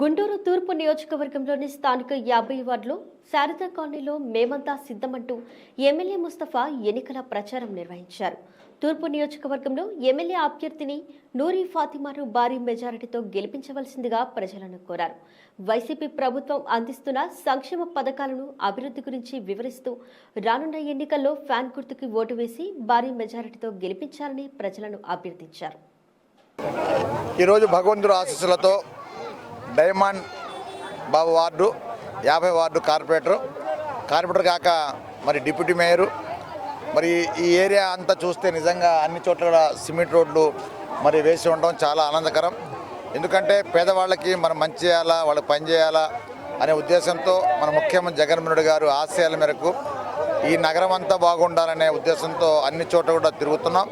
గుంటూరు తూర్పు నియోజకవర్గంలోని స్థానిక యాభై వార్డులో శారదా కాలనీలో మేమంతా సిద్ధమంటూ ఎమ్మెల్యే ముస్తఫా ఎన్నికల ప్రచారం నిర్వహించారు. తూర్పు నియోజకవర్గంలో ఎమ్మెల్యే అభ్యర్థిని నూరి ఫాతిమాను భారీ మెజారిటీతో గెలిపించవలసిందిగా ప్రజలను కోరారు. వైసీపీ ప్రభుత్వం అందిస్తున్న సంక్షేమ పథకాలను అభివృద్ధి గురించి వివరిస్తూ రానున్న ఎన్నికల్లో ఫ్యాన్ గుర్తుకి ఓటు వేసి భారీ మెజారిటీతో గెలిపించాలని ప్రజలను అభ్యర్థించారు. ఈరోజు భగవంతుడు ఆశీస్సులతో డైమండ్ బాబు వార్డు యాభై వార్డు కార్పొరేటర్. కార్పొరేటర్ కాక మరి డిప్యూటీ మేయరు. మరి ఈ ఏరియా అంతా చూస్తే నిజంగా అన్ని చోట్ల కూడా సిమెంట్ రోడ్లు మరి వేసి ఉండడం చాలా ఆనందకరం. ఎందుకంటే పేదవాళ్ళకి మనం మంచి చేయాలా వాళ్ళకి పని చేయాలా అనే ఉద్దేశంతో మన ముఖ్యమంత్రి జగన్మోహన్ రెడ్డి గారు ఆశయాల మేరకు ఈ నగరం అంతా బాగుండాలనే ఉద్దేశంతో అన్ని చోట్ల కూడా తిరుగుతున్నాం.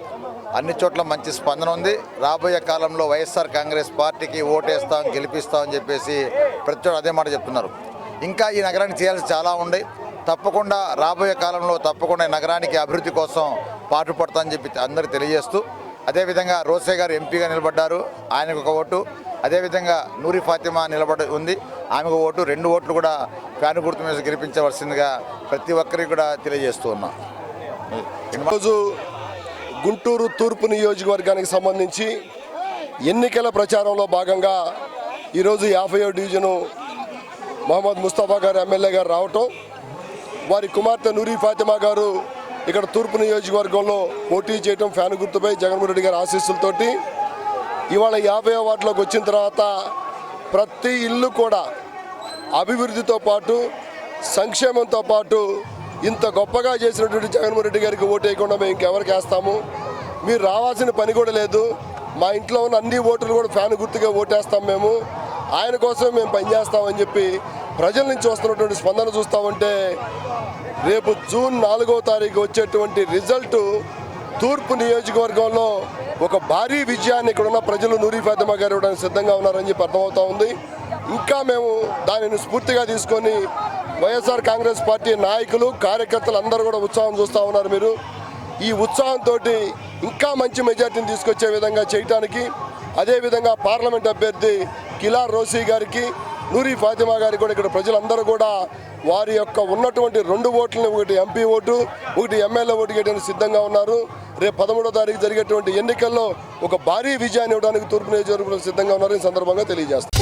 అన్ని చోట్ల మంచి స్పందన ఉంది. రాబోయే కాలంలో వైఎస్ఆర్ కాంగ్రెస్ పార్టీకి ఓటేస్తాం గెలిపిస్తాం అని చెప్పేసి ప్రతి చోట అదే మాట చెప్తున్నారు. ఇంకా ఈ నగరానికి చేయాల్సి చాలా ఉంది. తప్పకుండా రాబోయే కాలంలో తప్పకుండా ఈ నగరానికి అభివృద్ధి కోసం పాటుపడతామని చెప్పి అందరికి తెలియజేస్తూ అదేవిధంగా రోసే గారు ఎంపీగా నిలబడ్డారు ఆయనకు ఒక ఓటు. అదేవిధంగా నూరి ఫాతిమా నిలబడి ఉంది. ఆమెకు ఓటు. రెండు ఓట్లు కూడా ఫ్యాన్ గుర్తు మీద గెలిపించవలసిందిగా ప్రతి ఒక్కరికి కూడా తెలియజేస్తూ ఉన్నాం. ఈరోజు గుంటూరు తూర్పు నియోజకవర్గానికి సంబంధించి ఎన్నికల ప్రచారంలో భాగంగా ఈరోజు యాభైవ డివిజను మహమ్మద్ ముస్తాఫా గారు ఎమ్మెల్యే గారు రావటం వారి కుమార్తె నూరి ఫాతిమా గారు ఇక్కడ తూర్పు నియోజకవర్గంలో పోటీ చేయడం ఫ్యాన్ గుర్తుపై జగన్మోహన్ రెడ్డి గారి ఆశీస్సులతోటి ఇవాళ యాభై వార్డులోకి వచ్చిన తర్వాత ప్రతి ఇల్లు కూడా అభివృద్ధితో పాటు సంక్షేమంతో పాటు ఇంత గొప్పగా చేసినటువంటి జగన్మోహన్ రెడ్డి గారికి ఓటు వేయకుండా మేము ఇంకెవరికి వేస్తాము? మీరు రావాల్సిన పని కూడా లేదు. మా ఇంట్లో ఉన్న అన్ని ఓటర్లు కూడా ఫ్యాన్ గుర్తుగా ఓటేస్తాం మేము. ఆయన కోసం మేము పనిచేస్తామని చెప్పి ప్రజల నుంచి వస్తున్నటువంటి స్పందన చూస్తామంటే రేపు జూన్ నాలుగవ తారీఖు వచ్చేటువంటి రిజల్ట్ తూర్పు నియోజకవర్గంలో ఒక భారీ విజయాన్ని ఇక్కడ ఉన్న ప్రజలు నూరి ఫాతిమా గారు ఇవ్వడానికి సిద్ధంగా ఉన్నారని చెప్పి అర్థమవుతా ఉంది. ఇంకా మేము దానిని స్ఫూర్తిగా తీసుకొని వైఎస్ఆర్ కాంగ్రెస్ పార్టీ నాయకులు కార్యకర్తలు అందరూ కూడా ఉత్సాహం చూస్తూ ఉన్నారు మీరు. ఈ ఉత్సాహంతో ఇంకా మంచి మెజార్టీని తీసుకొచ్చే విధంగా చేయటానికి అదేవిధంగా పార్లమెంట్ అభ్యర్థి కిలార్ రోసీ గారికి నూరి ఫాతిమా గారికి కూడా ఇక్కడ ప్రజలందరూ కూడా వారి యొక్క ఉన్నటువంటి రెండు ఓట్లని ఒకటి ఎంపీ ఓటు ఒకటి ఎమ్మెల్యే ఓటు వేయడానికి సిద్ధంగా ఉన్నారు. రేపు పదమూడో తారీఖు జరిగేటువంటి ఎన్నికల్లో ఒక భారీ విజయాన్ని ఇవ్వడానికి తూర్పు నియోజకవర్గంలో సిద్ధంగా ఉన్నారు ఈ సందర్భంగా తెలియజేస్తారు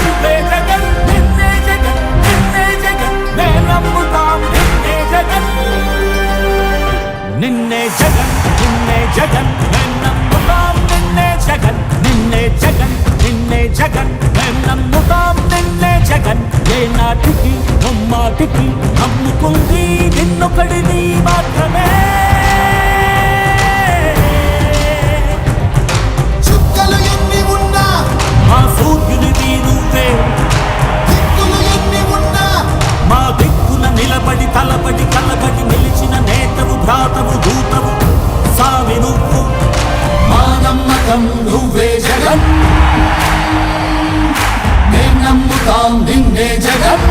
జగన్. మేం నమ్ముతాం నిన్నే జగన్. ఏ నాటికి నమ్మాటికి నమ్ముకుంది నిన్నొకడిని మాత్రమే. చుక్కలు ఎన్ని ఉన్నా? మా సూర్యునివి నువ్వే దిక్కులు ఎన్ని ఉన్నా? మా దిక్కున నిలబడి తలబడి కలబడి నిలిచిన నేతవు భ్రాతవు దూతవు. సావి నువ్వు. మా నమ్మకం నువ్వే జగన్. தாம் நின்றே ஜகம்